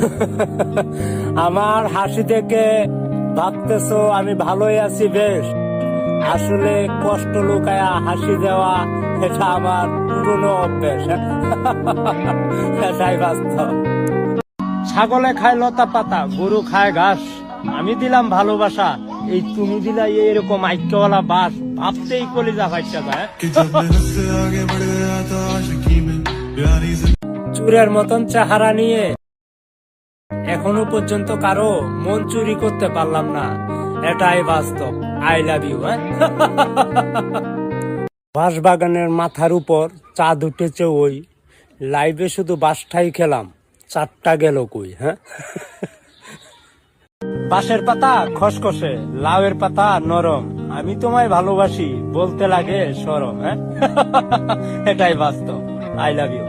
আমার হাসি থেকে ভাবতেছ আমি ভালোই আছি বেশ। আসলে কষ্ট লুকায়া হাসি দেওয়া এটা আমার পুরনো অভ্যেস। এটাই বাস্তব। ছাগলে খায় লতা পাতা গরু খায় ঘাস। আমি দিলাম ভালোবাসা এই তুমি দিলাই এরকম আইক্যওয়ালা বাস। ভাবতেই কলিজা যা যায়। চুরের মতন চেহারা নিয়ে এখনও পর্যন্ত কারও মন চুরি করতে পারলাম না। এটাই বাস্তব। আই লাভ ইউ বাঁশবাগানের মাথার উপর চাঁদ উঠেছে ওই। লাইভে শুধু বাসটাই খেলাম। চারটা গেল কই হ্যাঁ? বাঁশের পাতা খসখসে, লাউয়ের পাতা নরম। আমি তোমায় ভালোবাসি, বলতে লাগে সরম হ্যাঁ? এটাই বাস্তব। I love you